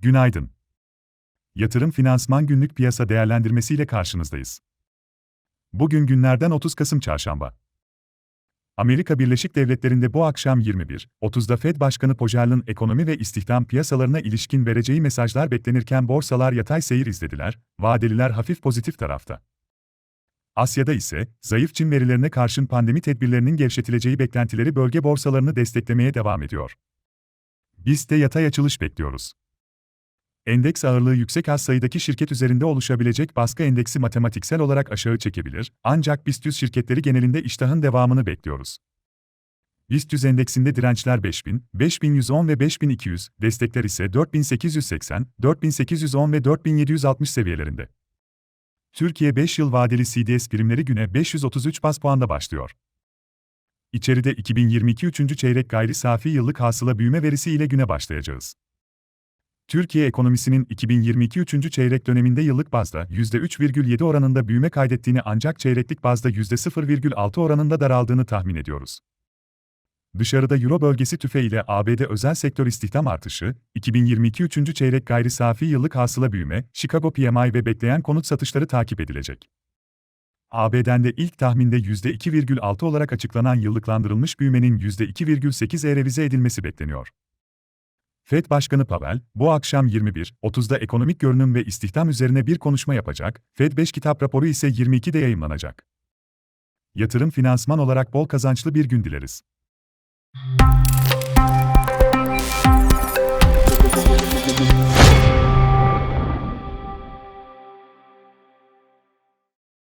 Günaydın. Yatırım Finansman Günlük Piyasa Değerlendirmesi ile karşınızdayız. Bugün günlerden 30 Kasım Çarşamba. Amerika Birleşik Devletleri'nde bu akşam 21.30'da Fed Başkanı Powell'ın ekonomi ve istihdam piyasalarına ilişkin vereceği mesajlar beklenirken borsalar yatay seyir izlediler, vadeliler hafif pozitif tarafta. Asya'da ise, zayıf Çin verilerine karşın pandemi tedbirlerinin gevşetileceği beklentileri bölge borsalarını desteklemeye devam ediyor. Biz de yatay açılış bekliyoruz. Endeks ağırlığı yüksek az sayıdaki şirket üzerinde oluşabilecek baskı endeksi matematiksel olarak aşağı çekebilir, ancak BIST 100 şirketleri genelinde iştahın devamını bekliyoruz. BIST 100 endeksinde dirençler 5000, 5110 ve 5200, destekler ise 4880, 4810 ve 4760 seviyelerinde. Türkiye 5 yıl vadeli CDS primleri güne 533 bas puanda başlıyor. İçeride 2022 3. çeyrek gayri safi yıllık hasıla büyüme verisi ile güne başlayacağız. Türkiye ekonomisinin 2022 3. çeyrek döneminde yıllık bazda %3,7 oranında büyüme kaydettiğini ancak çeyreklik bazda %0,6 oranında daraldığını tahmin ediyoruz. Dışarıda Euro bölgesi tüfe ile ABD özel sektör istihdam artışı, 2022 3. çeyrek gayri safi yıllık hasıla büyüme, Chicago PMI ve bekleyen konut satışları takip edilecek. ABD'den de ilk tahminde %2,6 olarak açıklanan yıllıklandırılmış büyümenin %2,8'e revize edilmesi bekleniyor. Fed Başkanı Powell, bu akşam 21.30'da ekonomik görünüm ve istihdam üzerine bir konuşma yapacak, Fed 5 kitap raporu ise 22'de yayımlanacak. Yatırım finansman olarak bol kazançlı bir gün dileriz.